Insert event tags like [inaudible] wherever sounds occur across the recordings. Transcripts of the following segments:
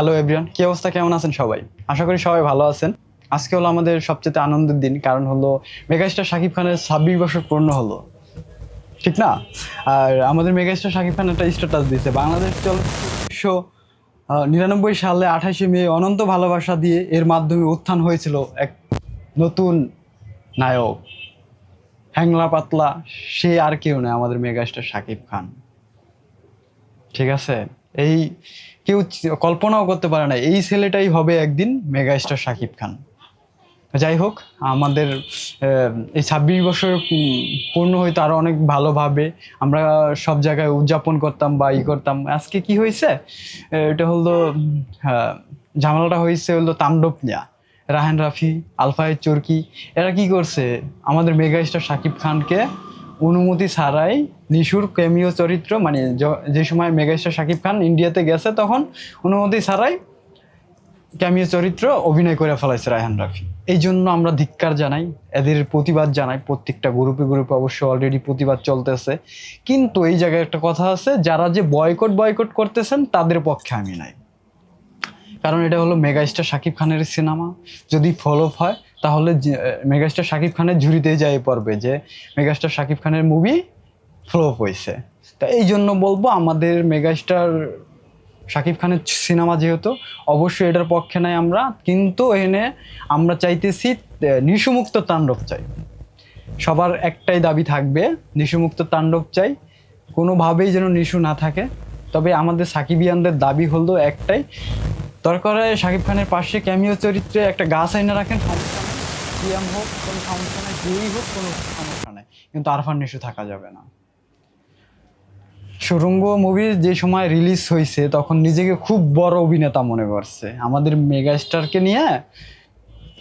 Hello everyone কি অবস্থা? কেমন আছেন সবাই? আশা করি সবাই ভালো আছেন। আজকে হলো আমাদের সবচেয়ে আনন্দের দিন, কারণ হলো মেগাস্টার শাকিব খানের ছাব্বিশ বছর পূর্ণ হলো। ঠিক না? আর আমাদের মেগাস্টার শাকিব খান একটা স্ট্যাটাস দিয়েছে। বাংলাদেশ চলচ্চিত্র নিরানব্বই সালে আঠাশে মে অনন্ত ভালোবাসা দিয়ে এর মাধ্যমে উত্থান হয়েছিল এক নতুন নায়ক। হ্যাংলা পাতলা, সে আর কেউ নয় আমাদের মেগাস্টার শাকিব খান। ঠিক আছে? এই কেউ কল্পনাও করতে পারে না এই ছেলেটাই হবে একদিন মেগাস্টার শাকিব খান। যাই হোক আমাদের এই ছাব্বিশ বছর পূর্ণ হইতো আরও অনেক ভালোভাবে আমরা সব জায়গায় উদযাপন করতাম বা ই করতাম। আজকে কি হয়েছে? এটা হলো হ্যাঁ, ঝামেলাটা হয়েছে হলো তাণ্ডব নিয়া। রাহান রাফি আলফায়ের চরকি এরা কি করছে? আমাদের মেগা মেগাস্টার শাকিব খানকে অনুমতি ছাড়াই নিশুর ক্যামিও চরিত্র মানে যে সময় মেগাস্টার শাকিব খান ইন্ডিয়াতে গেছে, তখন অনুমতি ছাড়াই ক্যামিও চরিত্র অভিনয় করে ফেলাইছে রায়হান রাফি। এই জন্য আমরা ধিক্কার জানাই, এদের প্রতিবাদ জানাই, প্রত্যেকটা গ্রুপে গ্রুপে অবশ্য অলরেডি প্রতিবাদ চলতেছে। কিন্তু এই জায়গায় একটা কথা আছে, যারা যে বয়কট বয়কট করতেছেন, তাদের পক্ষে আমি নাই। কারণ এটা হলো মেগাস্টার শাকিব খানের সিনেমা, যদি ফলোপ হয় তাহলে মেগাস্টার শাকিব খানের ঝুড়িতেই যাই পড়বে যে, মেগাস্টার শাকিব খানের মুভি ফ্লপ হয়েছে। তা এই জন্য বলব আমাদের মেগাস্টার শাকিব খানের সিনেমা যেহেতু, অবশ্যই এটার পক্ষে নাই আমরা, কিন্তু এনে আমরা চাইতেছি নিশুমুক্ত তাণ্ডব চাই। সবার একটাই দাবি থাকবে, নিশুমুক্ত তাণ্ডব চাই। কোনোভাবেই যেন নিশু না থাকে, তবে আমাদের সাকিবিয়ানদের দাবি হলো একটাই। দরকার হয় শাকিব খানের পাশে ক্যামিও চরিত্রে একটা গাছ আইনা রাখেন সিএম হোক, কোনো সমস্যা নেই, যেই হোক, কোনো সমস্যা নেই। কিন্তু আরফান নিশু থাকা যাবে না। সুরঙ্গ মুভি যে সময় রিলিজ হয়েছে তখন নিজেকে খুব বড় অভিনেতা মনে করছে। আমাদের মেগাস্টারকে নিয়ে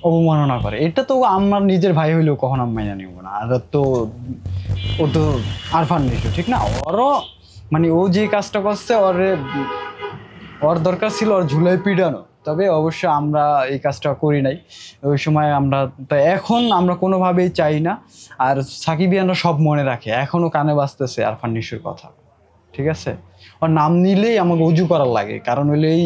অবমাননা করে। এটা তো আমার নিজের ভাই হইলেও কখন আমি মাইনা নিব না। আর তো, ও তো আরফান নিশু ঠিক না? ওরও মানে ও যে কাজটা করছে, ওর ওর দরকার ছিল ওর ঝুলাই পিডানো তবে অবশ্য আমরা এই কাজটা করি নাই। ওই সময় আমরা তাই এখন আমরা কোনোভাবেই চাই না। আর সাকিবিয়ানরা সব মনে রাখে এখনও কানে বাজতেছে আরফান নিশুর কথা। ঠিক আছে? ওর নাম নিলেই আমাকে উজু করার লাগে, কারণ এই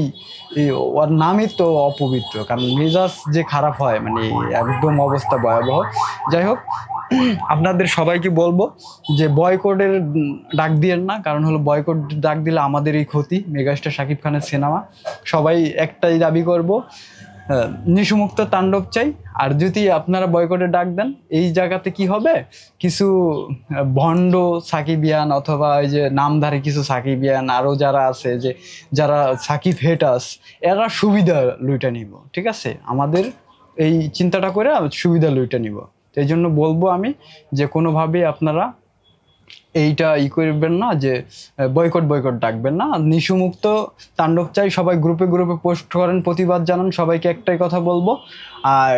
এই ওর নামই তো অপবিত্র, কারণ মেজাজ যে খারাপ হয় মানে একদম অবস্থা ভয়াবহ। যাই হোক আপনাদের সবাইকে বলব যে বয়কটের ডাক দিয়েন না, কারণ হলো বয়কট ডাক দিলে আমাদেরই ক্ষতি। মেগাস্টার শাকিব খানের সিনেমা। সবাই একটাই দাবি করব নিশুমুক্ত তাণ্ডব চাই। আর যদি আপনারা বয়কটের ডাক দেন, এই জায়গাতে কি হবে? কিছু ভণ্ড সাকিবিয়ান অথবা ওই যে নামধারী কিছু সাকিবিয়ান আরও যারা আছে যে, যারা সাকিব হেটাস এরা সুবিধা লুইটা নিব, ঠিক আছে? আমাদের এই চিন্তাটা করে সুবিধা লুইটা নিব। এই জন্য বলব আমি যে কোনোভাবে আপনারা এইটা ই করবেন না যে বয়কট বয়কট ডাকবেন না। নিশুমুক্ত তাণ্ডব চাই, সবাই গ্রুপে গ্রুপে পোস্ট করেন, প্রতিবাদ জানান, সবাইকে একটাই কথা বলব। আর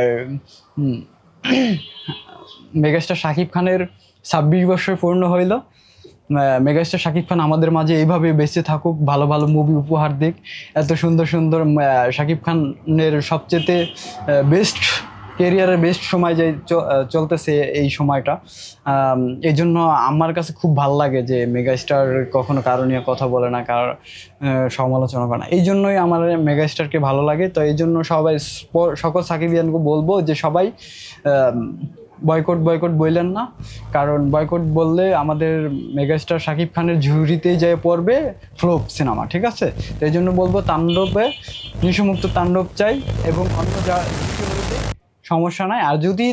[clears throat] মেগাস্টার শাকিব খানের ছাব্বিশ বছর পূর্ণ হইল। মেগাস্টার শাকিব খান আমাদের মাঝে এইভাবে বেঁচে থাকুক, ভালো ভালো মুভি উপহার দিক। এত সুন্দর সুন্দর শাকিব খানের সবচেয়ে বেস্ট কেরিয়ারের বেস্ট সময় যে চলতেছে এই সময়টা এই জন্য আমার কাছে খুব ভালো লাগে যে মেগাস্টার কখনো কারও নিয়ে কথা বলে না, কার সমালোচনা করে না। এই জন্যই আমার মেগাস্টারকে ভালো লাগে। তো এই জন্য সবাই সকল সাকিবিয়ানকে বলব যে সবাই বয়কট বয়কট বললেন না। কারণ বয়কট বললে আমাদের মেগাস্টার শাকিব খানের ঝুড়িতেই যায় পড়বে ফ্লোপ সিনেমা ঠিক আছে? তো এই জন্য বলব তাণ্ডবে নিশুমুক্ত তাণ্ডব চাই এবং অন্য যা সমস্যা নাই। আর যদি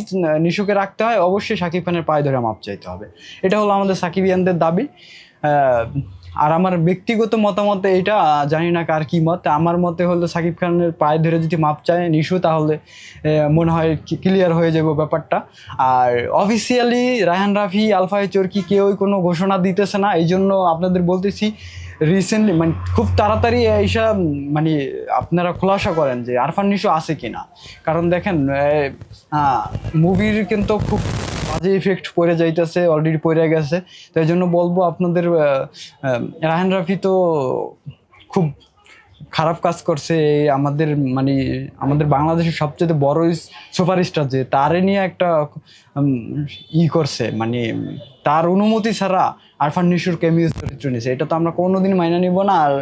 নিশুকে রাখতে হয়, অবশ্যই সাকিব খানের পায়ে ধরে মাপ চাইতে হবে। এটা হলো আমাদের সাকিবিয়ানদের দাবি। আর আমার ব্যক্তিগত মতামতে এটা জানি না কার কি মত, আমার মতে হলো সাকিব খানের পায়ে ধরে যদি মাপ চায় নিশু, তাহলে মনে হয় ক্লিয়ার হয়ে যাবে ব্যাপারটা। আর অফিসিয়ালি রায়হান রাফি আলফাই চরকি কেউই কোনো ঘোষণা দিতেছে না এই জন্য আপনাদের বলতেছি রিসেন্টলি মানে খুব তাড়াতাড়ি এইসব মানে আপনারা খোলাসা করেন যে আরফান নিশো আছে কিনা। কারণ দেখেন মুভির কিন্তু খুব বাজে ইফেক্ট পড়ে যাইতেছে অলরেডি পড়ে গেছে। তাই জন্য বলব আপনাদের রাহেন রাফি তো খুব খারাপ কাজ করছে আমাদের মানে আমাদের বাংলাদেশের সবচেয়ে বড় সুপারস্টার যে, তারে নিয়ে একটা ই করছে মানে তার অনুমতি ছাড়া আরফান নিশুর কেমিও চরিত্র নিয়েছে। এটা তো আমরা কোনোদিন মাইনা নিব না, আর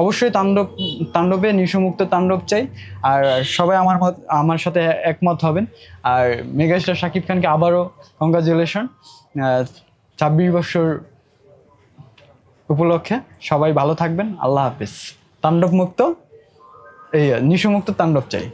অবশ্যই তাণ্ডব, তাণ্ডবে, নিশুমুক্ত তাণ্ডব চাই, আর সবাই আমার মত, আমার সাথে একমত হবেন। আর মেগাস্টার শাকিব খানকে আবারও কংগ্রাচুলেশন ছাব্বিশ বছর উপলক্ষে সবাই ভালো থাকবেন আল্লাহ হাফিজ। তাণ্ডব মুক্ত এই নিশুমুক্ত তাণ্ডব চাই।